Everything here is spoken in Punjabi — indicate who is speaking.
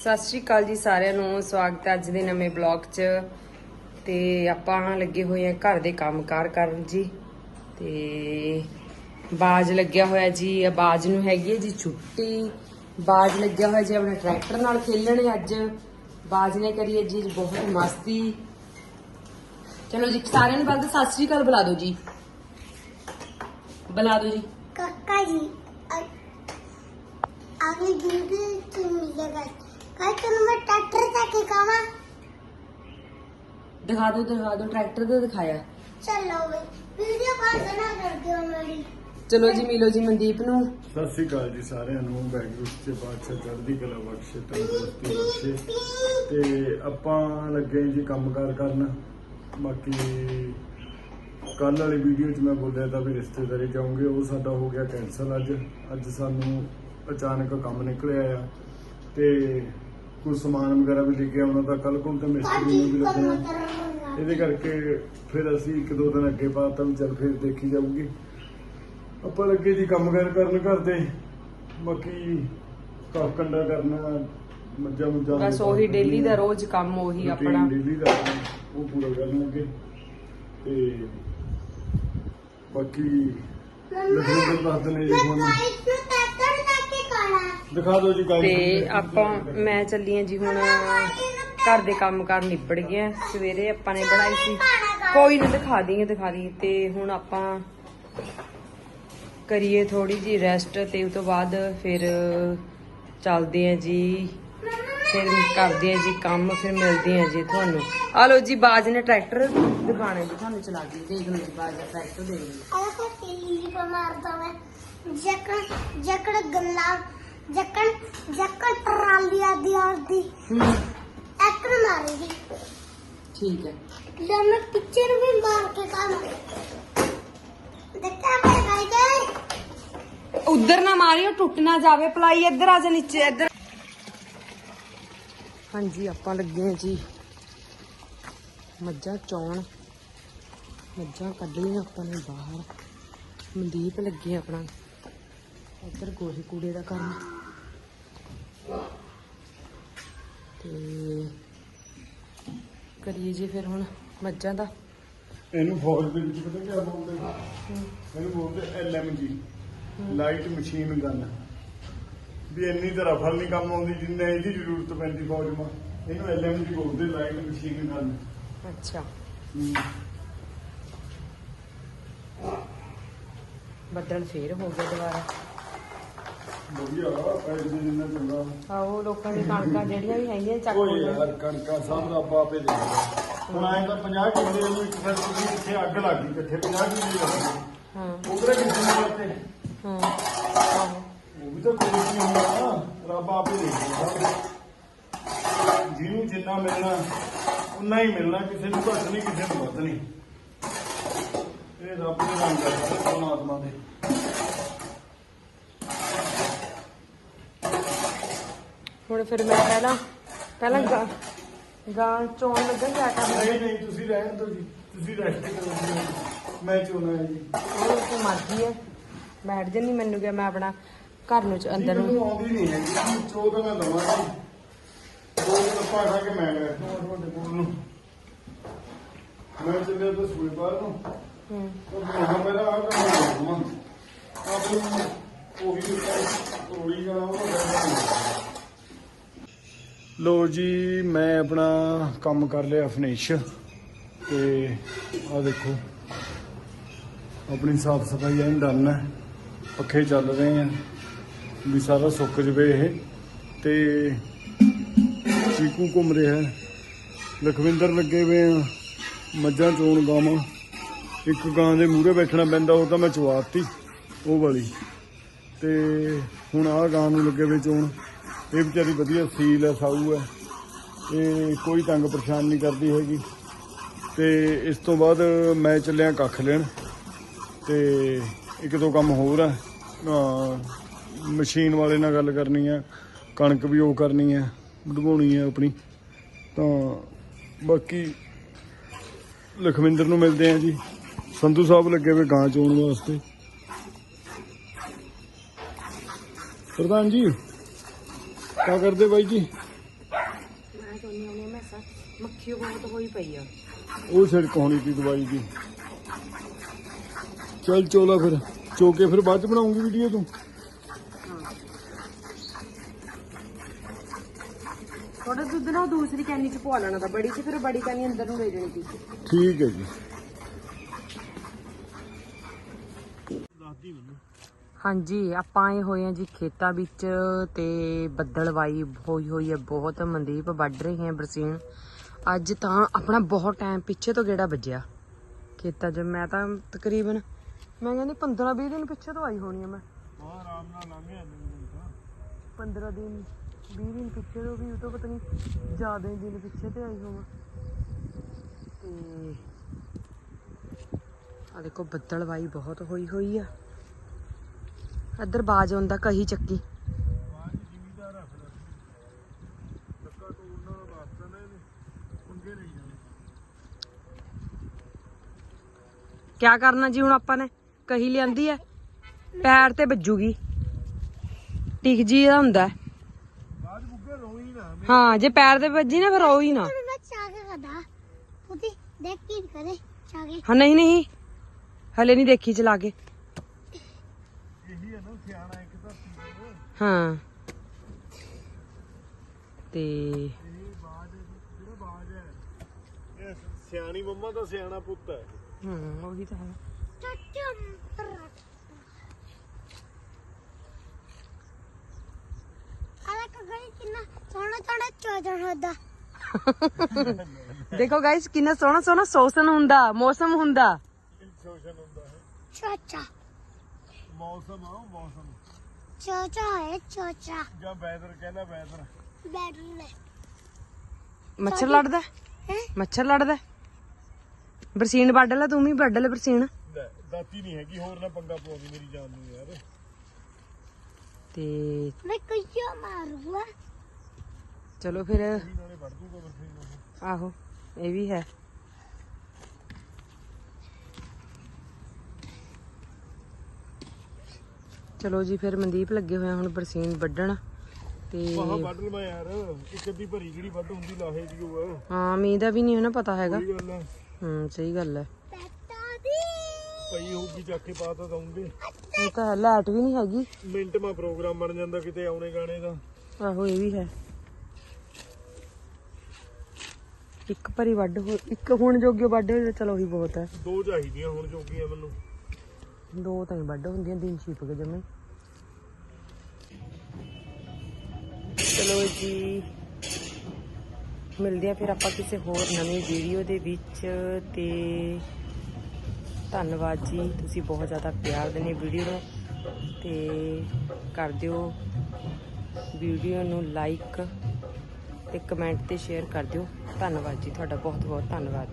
Speaker 1: ਸਤਿ ਸ਼੍ਰੀ ਅਕਾਲ ਜੀ ਸਾਰਿਆਂ ਨੂੰ, ਸਵਾਗਤ ਹੈ ਅੱਜ ਦੇ ਨਵੇਂ ਬਲੌਗ 'ਚ। ਤੇ ਆਪਾਂ ਲੱਗੇ ਹੋਏ ਆ ਘਰ ਦੇ ਕੰਮਕਾਰ ਕਰਨ ਜੀ। ਤੇ ਬਾਜ ਲੱਗਿਆ ਹੋਇਆ ਜੀ ਬਾਜ ਨੂੰ ਹੈਗੀ ਹੈ ਜੀ ਛੁੱਟੀ। ਬਾਜ ਲੱਗਿਆ ਹੋਇਆ ਜੀ ਆਪਣੇ ਟਰੈਕਟਰ ਨਾਲ ਖੇਲਣ ਅੱਜ। ਬਾਜ ਨੇ ਕਰੀ ਹੈ ਜੀ ਬਹੁਤ ਮਸਤੀ। ਚਲੋ ਜੀ, ਸਾਰਿਆਂ ਨੂੰ ਪਹਿਲਾਂ ਸਤਿ ਸ਼੍ਰੀ ਅਕਾਲ ਬੁਲਾ ਦਿਓ ਜੀ। ਬੁਲਾ ਦਿਓ ਜੀ।
Speaker 2: ਕਾਕਾ ਜੀ ਅਗਲੀ ਵੀਡੀਓ ਚ ਮਿਲੇਗਾ ਕੱਲ ਤੁਹਾਨੂੰ ਮੈਂ ਟਰੈਕਟਰ ਤੱਕ ਕੇ ਕਹਾਂ
Speaker 1: ਦਿਖਾ ਦਿਓ ਦਿਖਾ ਦਿਓ ਟਰੈਕਟਰ ਤੇ ਦਿਖਾਇਆ।
Speaker 2: ਚਲੋ ਵੇ ਵੀਡੀਓ ਬੰਦ ਨਾ ਕਰ ਦਿਓ ਮੇਰੀ।
Speaker 1: ਚਲੋ ਜੀ ਮਿਲੋ ਜੀ ਮਨਦੀਪ ਨੂੰ।
Speaker 3: ਸਤਿ ਸ੍ਰੀ ਅਕਾਲ ਜੀ ਸਾਰਿਆਂ ਨੂੰ ਵਾਹਿਗੁਰੂ ਜੀ ਬਾਦਸ਼ਾਹ ਚੜ੍ਹਦੀ ਕਲਾ ਬਖਸ਼ੇ ਤੰਦਰੁਸਤੀ ਬਖਸ਼ੇ। ਤੇ ਆਪਾਂ ਲੱਗੇ ਜੀ ਕੰਮਕਾਰ ਕਰਨ। ਬਾਕੀ ਕੱਲ ਵਾਲੀ ਵੀਡੀਓ 'ਚ ਮੈਂ ਬੋਲਿਆ ਤਾਂ ਵੀ ਰਿਸ਼ਤੇਦਾਰੀ ਜਾਉਂਗੇ ਉਹ ਸਾਡਾ ਹੋ ਗਿਆ ਕੈਨਸਲ ਅੱਜ। ਅੱਜ ਸਾਨੂੰ ਅਚਾਨਕ ਕੰਮ ਨਿਕਲਿਆ ਆ। ਤੇ ਕੁਝ ਸਮਾਨ ਵਗੈਰਾ ਵੀ ਲਿਖਿਆ ਉਹਨਾਂ ਦਾ ਕੱਲ ਕੋਲ ਤੇ ਮਿਸਤਰੀ ਨੂੰ ਵੀ ਲੱਗਣਾ। ਇਹਦੇ ਕਰਕੇ ਫਿਰ ਅਸੀਂ ਇੱਕ ਦੋ ਦਿਨ ਅੱਗੇ ਬਾਅਦ ਤਾਂ ਚੱਲ ਫਿਰ ਦੇਖੀ ਜਾਊਗੀ। ਆਪਾਂ ਲੱਗੇ ਜੀ ਕੰਮ ਕਾਰ ਕਰਨ ਕਰਦੇ ਬਾਕੀ ਕਾਫ ਕੰਡਾ ਕਰਨਾ ਮੱਝਾਂ ਮੁੱਝਾਂ
Speaker 1: ਬਸ ਉਹੀ ਡੇਲੀ ਦਾ ਰੋਜ਼ ਕੰਮ ਉਹੀ ਆਪਣਾ।
Speaker 3: ਡੇਲੀ ਦਾ ਉਹ ਪੂਰਾ ਕਰਨ ਲੱਗੇ। ਤੇ ਬਾਕੀ ਲਖਨਊ ਦੱਸ ਦਨੇ ਜੀ
Speaker 2: ਮੈਂ
Speaker 3: ਤੁਹਾਨੂੰ
Speaker 2: ਗਾਇਸ ਨੂੰ ਕਹਾਂ
Speaker 3: ਦਿਖਾ ਦਿਓ ਜੀ ਗਾਈਡ
Speaker 1: ਤੇ ਆਪਾਂ ਮੈਂ ਚੱਲੀ ਹਾਂ ਜੀ ਹੁਣ ਘਰ ਦੇ ਕੰਮ ਕਾਰ ਨਿਬੜ ਗਏ ਆ। ਸਵੇਰੇ ਆਪਾਂ ਨੇ ਬਣਾਈ ਸੀ। ਕੋਈ ਨਾ ਦਿਖਾ ਦੇਂਗੇ ਦਿਖਾ ਦੇਂਗੇ ਤੇ ਹੁਣ ਆਪਾਂ ਕਰੀਏ ਥੋੜੀ ਜੀ ਰੈਸਟ ਤੇ ਉਸ ਤੋਂ ਬਾਅਦ ਫਿਰ ਚੱਲਦੇ ਆ ਜੀ। ਫਿਰ ਕਰਦੇ ਆ ਜੀ ਕੰਮ ਫਿਰ ਮਿਲਦੇ ਆ ਜੀ ਤੁਹਾਨੂੰ। ਆ ਲੋ ਜੀ ਬਾਜ ਨੇ ਟਰੈਕਟਰ ਦਿਖਾਣਾ ਜੀ ਤੁਹਾਨੂੰ ਚਲਾ ਕੇ ਦੇਖ ਲਓ ਜੀ ਬਾਜ ਦਾ ਟਰੈਕਟਰ ਦੇਖ ਲਓ।
Speaker 2: ਆਹ ਕੋ ਤੇਲੀ ਕੋ ਮਾਰਦਾ ਮੈਂ। ਜਕੜ ਜਕੜ ਗੱਲਾਂ ਜਕੜ ਜਕੜ ਟਰਾਲੀ ਆਦੀ ਆਦੀ
Speaker 1: ਹੂੰ।
Speaker 2: ਐਕੜ ਮਾਰੇਗੀ।
Speaker 1: ਠੀਕ ਹੈ।
Speaker 2: ਲੈ ਮੈਂ ਪਿੱਛੇ ਨੂੰ ਵੀ ਮਾਰ ਕੇ ਕੰਮ ਦੇਖਿਆ ਮੈਂ ਗਾਇਸ
Speaker 1: ਉਧਰ ਨਾ ਮਾਰਿਓ ਟੁੱਟ ਨਾ ਜਾਵੇ। ਪਲਾਈ ਇੱਧਰ ਆ ਜਾ ਨੀਚੇ ਇੱਧਰ। ਹਾਂਜੀ ਆਪਾਂ ਲੱਗੇ ਹਾਂ ਜੀ। ਮੱਝਾਂ ਚੌਣ। ਮੱਝਾਂ ਕੱਢ ਲਈਆਂ ਆਪਾਂ ਨੇ ਬਾਹਰ। ਮਨਦੀਪ ਲੱਗੇ ਆਪਣਾ। ਇੱਧਰ ਗੋਹੇ ਕੂੜੇ ਦਾ ਕੰਮ ਤੇ ਕਰੀਏ ਜੀ ਫਿਰ ਹੁਣ ਮੱਝਾਂ ਦਾ।
Speaker 3: ਇਹਨੂੰ ਫੌਜ ਦੇ ਵਿੱਚ ਪਤਾ ਕੀ ਬੋਲਦੇ ਇਹਨੂੰ ਬੋਲਦੇ ਐਲਐਮਜੀ ਲਾਈਟ ਮਸ਼ੀਨ ਗਨ। ਵੀ ਇੰਨੀ ਤਾਂ ਰਫਲ ਨਹੀਂ ਕੰਮ ਆਉਂਦੀ ਜਿੰਨਾ ਇਹਦੀ ਜ਼ਰੂਰਤ ਪੈਂਦੀ ਫੌਜ ਮਾ ਇਹਨੂੰ ਐਲਐਮਜੀ ਬੋਲਦੇ ਲਾਈਟ ਮਸ਼ੀਨ ਗਨ।
Speaker 1: ਅੱਛਾ। ਬੱਦਲ ਫੇਰ ਹੋ ਗਿਆ ਦੁਬਾਰਾ।
Speaker 3: ਵਧੀਆ ਪੈਸੇ ਦੇ ਜਿੰਨਾ ਚੰਗਾ।
Speaker 1: ਆਓ ਲੋਕਾਂ ਦੀ ਕਣਕਾਂ ਜਿਹੜੀਆਂ ਵੀ ਹੈਗੀਆਂ ਚੱਕ
Speaker 3: ਕੋਈ
Speaker 1: ਲਈਆਂ।
Speaker 3: ਯਾਰ ਕਣਕਾਂ ਸਭ ਦਾ ਬਾਪੇ ਦੇ ਹੁਣ ਆਏ ਤਾਂ 50 ਕਿੱਲੇ ਨੂੰ ਇੱਕ ਫਿਰ ਤੁਸੀਂ ਇੱਥੇ ਅੱਗ ਲੱਗ ਗਈ ਇਕੱਠੇ 50 ਕਿੱਲੇ ਲੱਗ ਗਏ
Speaker 1: ਹਾਂ।
Speaker 3: ਉਧਰੇ ਕਿੱਥੇ ਨੂੰ ਕਰਤੇ
Speaker 1: ਹਾਂ। ਆਹੋ
Speaker 3: ਉਹ ਵੀ ਤਾਂ ਕੋਈ ਨਹੀਂ ਹੁੰਦਾ ਨਾ ਰੱਬ ਆਪੇ ਦੇ ਦਿੰਦਾ। ਜਿਹਨੂੰ ਜਿੰਨਾ ਮਿਲਣਾ ਉਨਾ ਹੀ ਮਿਲਣਾ ਕਿਸੇ ਨੂੰ ਘੱਟ ਨਹੀਂ ਕਿਸੇ ਨੂੰ ਵੱਧ ਨਹੀਂ। ਇਹ ਰੱਬ ਦੇ ਰੰਗ ਹੈ ਪਰਮਾਤਮਾ ਦੇ।
Speaker 1: ਹੁਣ ਫਿਰ ਮੈਂ ਪਹਿਲਾਂ ਪਹਿਲਾਂ ਗਾਂ ਗਾਂ ਚੋਣ ਲੱਗਣ ਜਾ ਕਰਨਾ
Speaker 3: ਨਹੀਂ ਨਹੀਂ ਤੁਸੀਂ ਰਹਿਣ ਦਿਓ ਜੀ। ਤੁਸੀਂ ਰੈਸਟ ਕਰੋ ਜੀ। ਮੈਂ ਚਾਹੁੰਦਾ ਹਾਂ ਜੀ।
Speaker 1: ਉਹ ਤੇ ਮਰਜ਼ੀ ਹੈ। ਬੈਠ ਜੰਨੀ ਮੈਨੂੰ ਕਿਹਾ ਮੈਂ ਆਪਣਾ ਘਰ ਨੂੰ ਚ- ਅੰਦਰ
Speaker 3: ਮੈਨੂੰ
Speaker 1: ਨੂੰ
Speaker 3: ਆਉਂਦੀ ਨਹੀਂ ਹੈ ਜੀ ਚੋ ਤਾਂ ਮੈਂ ਦਵਾਂ ਜੀ। ਦੋ ਦਿਨ ਪਾਠਾ ਕੇ ਮੈਂ ਗਿਆ ਤੁਹਾਡੇ ਕੋਲ ਨੂੰ। ਮੈਂ ਚੱਲਿਆ ਤਾਂ ਸੂਏ ਬਾਹਰ ਨੂੰ।
Speaker 1: ਹੂੰ।
Speaker 3: ਉਹ ਮਹਾ ਮੇਰਾ ਆ ਕੰਮ ਹੋਣਾ ਆਪ ਨੂੰ ਉਹੀ ਰੋਈ ਜਾਣਾ ਉਹ ਲੋ ਜੀ, ਮੈਂ ਆਪਣਾ ਕੰਮ ਕਰ ਲਿਆ ਫਿਨਿਸ਼ ਤੇ ਆ ਦੇਖੋ, ਆਪਣੀ ਸਾਫ਼ ਸਫ਼ਾਈ ਐਨ ਡਨ ਹੈ, ਪੱਖੇ ਚੱਲ ਰਹੇ ਆ ਵੀ ਸਾਰਾ ਸੁੱਕ ਜਵੇ ਇਹ ਤੇ ਚੀਕੂ ਘੁੰਮ ਰਿਹਾ ਹੈ। ਲਖਵਿੰਦਰ ਲੱਗੇ ਹੋਏ ਆ, ਮੱਝਾਂ ਚੋਣ ਗਾਵਾਂ, ਇੱਕ ਗਾਂ ਦੇ ਮੂਹਰੇ ਬੈਠਣਾ ਪੈਂਦਾ, ਉਹ ਤਾਂ ਮੈਂ ਚਵਾਤੀ ਉਹ ਵਾਲੀ ਤੇ ਹੁਣ ਆਹ ਗਾਂ ਨੂੰ ਲੱਗੇ ਹੋਏ ਚੋਣ। ਇਹ ਵਿਚਾਰੀ ਵਧੀਆ ਸੀਲ ਹੈ, ਸਾਊ ਹੈ। ਇਹ ਕੋਈ ਤੰਗ ਪਰੇਸ਼ਾਨ ਨਹੀਂ ਕਰਦੀ ਹੈਗੀ। ਤੇ ਇਸ ਤੋਂ ਬਾਅਦ ਮੈਂ ਚੱਲਿਆ ਕੱਖ ਲੈਣ। ਤੇ ਇੱਕ ਦੋ ਕੰਮ ਹੋਰ ਹੈ ਮਸ਼ੀਨ ਵਾਲੇ ਨਾਲ ਗੱਲ ਕਰਨੀ ਹੈ ਕਣਕ ਵੀ ਉਹ ਕਰਨੀ ਹੈ ਵਢਵਾਉਣੀ ਹੈ ਆਪਣੀ। ਤਾਂ ਬਾਕੀ ਲਖਵਿੰਦਰ ਨੂੰ ਮਿਲਦੇ ਆ ਜੀ। ਸੰਧੂ ਸਾਹਿਬ ਲੱਗੇ ਹੋਏ ਗਾਂ ਚੋਣ ਵਾਸਤੇ। ਪ੍ਰਧਾਨ ਜੀ। ਕਾ ਕਰਦੇ ਬਾਈ ਜੀ?
Speaker 1: ਮੈਂ ਤੁਹਾਨੂੰ ਉਹਨੇ ਮੈਂ ਸਾ ਮੱਖੀ ਬਹੁਤ ਹੋਈ ਪਈ ਆ।
Speaker 3: ਉਹ ਸੜਕ ਹੋਣੀ ਦੀ ਦਵਾਈ ਦੀ ਚਲ ਚੋਲਾ ਫਿਰ ਚੋ ਫਿਰ ਬਾਅਦ ਚ ਬਣਾਉਂਗੀ ਵੀਡੀਓ ਤੂੰ।
Speaker 1: ਥੋੜਾ ਦੁੱਧ ਨਾ ਦੂਸਰੀ ਕੈਨੀ ਚ ਪਵਾ ਲੈਣਾ ਤਾਂ ਬੜੀ ਚ ਫਿਰ ਬੜੀ ਕੈਨੀ ਅੰਦਰ ਨੂੰ ਲੈ ਜਾਣੀ ਸੀ।
Speaker 3: ਠੀਕ ਹੈ ਜੀ।
Speaker 1: ਹਾਂਜੀ ਆਪਾਂ ਆਏ ਹੋਏ ਆ ਜੀ ਖੇਤਾਂ ਵਿੱਚ ਤੇ ਬੱਦਲਵਾਈ ਹੋਈ ਹੋਈ ਹੈ ਬਹੁਤ ਮਨਦੀਪ ਵੱਢ ਰਹੇ ਹੈ ਬਰਸੀਨ। ਅੱਜ ਤਾਂ ਆਪਣਾ ਬਹੁਤ ਟਾਈਮ ਪਿੱਛੇ ਤੋਂ ਗੇੜਾ ਵੱਜਿਆ। ਖੇਤਾਂ 'ਚ ਮੈਂ ਤਾਂ ਤਕਰੀਬਨ ਮੈਂ ਕਹਿੰਦੀ 15 20 ਦਿਨ ਪਿੱਛੇ ਤੋਂ ਆਈ ਹੋਣੀ ਆ ਮੈਂ।
Speaker 3: ਹਾਂ ਆਰਾਮ ਨਾਲ ਲੰਘ ਜਾਂਦੇ
Speaker 1: 15 ਦਿਨ 20 ਦਿਨ ਪਿੱਛੇ ਤੋਂ ਵੀ ਉਹ ਤੋਂ ਪਤਾ ਨਹੀਂ ਜ਼ਿਆਦਾ ਦਿਨ ਪਿੱਛੇ ਤੇ ਆਈ ਹੋਵਾਂ। ਤੇ ਆ ਦੇਖੋ ਬੱਦਲਵਾਈ ਬਹੁਤ ਹੋਈ ਹੋਈ ਆ। ਇੱਧਰ ਬਾਜ ਆਉਂਦਾ ਕਹੀ ਚੱਕੀ। ਕਿਆ ਕਰਨਾ ਜੀ ਹੁਣ ਆਪਾਂ ਨੇ? ਕਹੀ ਲਿਆਂਦੀ ਐ। ਪੈਰ ਤੇ ਵੱਜੂਗੀ। ਟਿਕ ਜੀ ਦਾ ਹੁੰਦਾ। ਹੈ।
Speaker 3: ਬਾਅਦ ਬੁੱਗੇ ਰੋਈ ਨਾ
Speaker 1: ਹਾਂ ਜੇ ਪੈਰ ਤੇ ਵੱਜੀ ਨਾ ਫਿਰ ਰੋਈ ਨਾ। ਹਾਂ ਨਹੀਂ ਨਹੀਂ। ਹਲੇ ਨਹੀਂ ਦੇਖੀ ਚਲਾ ਕੇ।
Speaker 3: ਹਾਂ।
Speaker 1: ਤੇ
Speaker 3: ਇਹ ਬਾਜ ਜਿਹੜਾ ਬਾਜ ਹੈ ਇਹ ਸਿਆਣੀ ਮੰਮਾ ਦਾ ਸਿਆਣਾ ਪੁੱਤ ਹੈ।
Speaker 1: ਹੂੰ ਉਹੀ ਤਾਂ ਹੈ।
Speaker 2: ਚਾਚਾ ਆਲਾ ਕਗੜੀ ਕਿੰਨਾ ਸੋਹਣਾ ਸੋਹਣਾ ਚੋਜਣ ਹੁੰਦਾ
Speaker 1: ਦੇਖੋ ਗਾਇਸ ਕਿੰਨਾ ਸੋਹਣਾ ਸੋਹਣਾ ਸੋਸਨ ਹੁੰਦਾ। ਮੌਸਮ ਹੁੰਦਾ
Speaker 3: ਹੁੰਦਾ ਹੈ
Speaker 2: ਚਾਚਾ।
Speaker 3: ਮੌਸਮ ਆ ਮੌਸਮ।
Speaker 2: ਚਾਚਾ ਹੈ ਚਾਚਾ।
Speaker 3: ਜਾਂ ਵੈਦਰ ਕਹਿੰਦਾ ਵੈਦਰ
Speaker 2: ਬੈਟਰੀ ਲੈ।
Speaker 1: ਮੱਛਰ ਲੜਦਾ?
Speaker 2: ਹੈ?
Speaker 1: ਮੱਛਰ ਲੜਦਾ? ਬਰਸੀਨ ਵੱਢ ਲੈ ਤੂੰ ਵੀ ਵੱਢ ਲੈ ਬਰਸੀਨ।
Speaker 3: ਲੈ ਦਾਤੀ ਨਹੀਂ ਹੈਗੀ ਹੋਰ ਨਾ ਪੰਗਾ ਪਾਉਂਦੀ ਮੇਰੀ ਜਾਨ ਨੂੰ ਯਾਰ।
Speaker 1: ਤੇ
Speaker 2: ਮੈਂ ਕੁਝੋ ਮਾਰੂਗਾ।
Speaker 1: ਚਲੋ ਫਿਰ
Speaker 3: ਵੀ ਨਾਲੇ ਵੜ ਦੂਗਾ ਬਰਫੀ ਨੂੰ।
Speaker 1: ਆਹੋ ਇਹ ਵੀ ਹੈ। ਚਲੋ ਜੀ ਫਿਰ ਮਨਦੀਪ ਲੱਗੇ ਹੋਏ ਆ ਹੁਣ ਬਰਸੀਨ ਵੱਢਣ ਤੇ
Speaker 3: ਵਾਹ ਵੱਢ ਲਵਾਂ ਯਾਰ। ਇੱਕ ਅੱਧੀ ਭਰੀ ਜਿਹੜੀ ਵੱਢ ਹੁੰਦੀ ਲਾਹੇ ਦੀ ਉਹ ਆ।
Speaker 1: ਹਾਂ ਮੀਂਹ ਦਾ ਵੀ ਨਹੀਂ ਹੈ ਨਾ ਪਤਾ ਹੈਗਾ।
Speaker 3: ਕੋਈ ਗੱਲ ਆ।
Speaker 1: ਹੂੰ ਸਹੀ ਗੱਲ ਹੈ
Speaker 3: ਪਈ ਹੋਊਗੀ ਚੱਕ ਕੇ ਪਾ ਤਾਂ ਦਊਂਗੇ।
Speaker 1: ਉਹ ਤਾਂ ਹੈ ਲਾਈਟ ਵੀ ਨਹੀਂ ਹੈਗੀ।
Speaker 3: ਮਿੰਟ ਮਾ ਪ੍ਰੋਗਰਾਮ ਬਣ ਜਾਂਦਾ ਕਿਤੇ ਆਉਣੇ ਗਾਣੇ ਦਾ।
Speaker 1: ਆਹੋ ਇਹ ਵੀ ਹੈ। ਇੱਕ ਭਰੀ ਵੱਢ ਹੋ ਇੱਕ ਹੁਣ ਜੋਗੀ ਵੱਢ ਹੋ ਚਲੋ ਬਹੁਤ ਹੈ
Speaker 3: ਦੋ ਚਾਹੀਦੀਆਂ ਹੁਣ ਜੋਗੀਆਂ ਮੈਨੂੰ।
Speaker 1: ਦੋ ਤਾਂ ਹੀ ਵੱਢ ਹੁੰਦੀਆਂ, ਦਿਨ ਛਿਪ ਕੇ ਜਮੇ। ਚਲੋ ਜੀ, ਮਿਲਦੇ ਆ ਫਿਰ ਆਪਾਂ ਕਿਸੇ ਹੋਰ ਨਵੀਂ ਵੀਡੀਓ ਦੇ ਵਿੱਚ ਤੇ ਧੰਨਵਾਦ ਜੀ, ਤੁਸੀਂ ਬਹੁਤ ਜ਼ਿਆਦਾ ਪਿਆਰ ਦਿੰਦੇ ਵੀਡੀਓ ਨੂੰ ਤੇ ਕਰ ਦਿਓ ਵੀਡੀਓ ਨੂੰ ਲਾਈਕ ਤੇ ਕਮੈਂਟ ਤੇ ਸ਼ੇਅਰ ਕਰ ਦਿਓ। ਧੰਨਵਾਦ ਜੀ, ਤੁਹਾਡਾ ਬਹੁਤ ਬਹੁਤ ਧੰਨਵਾਦ।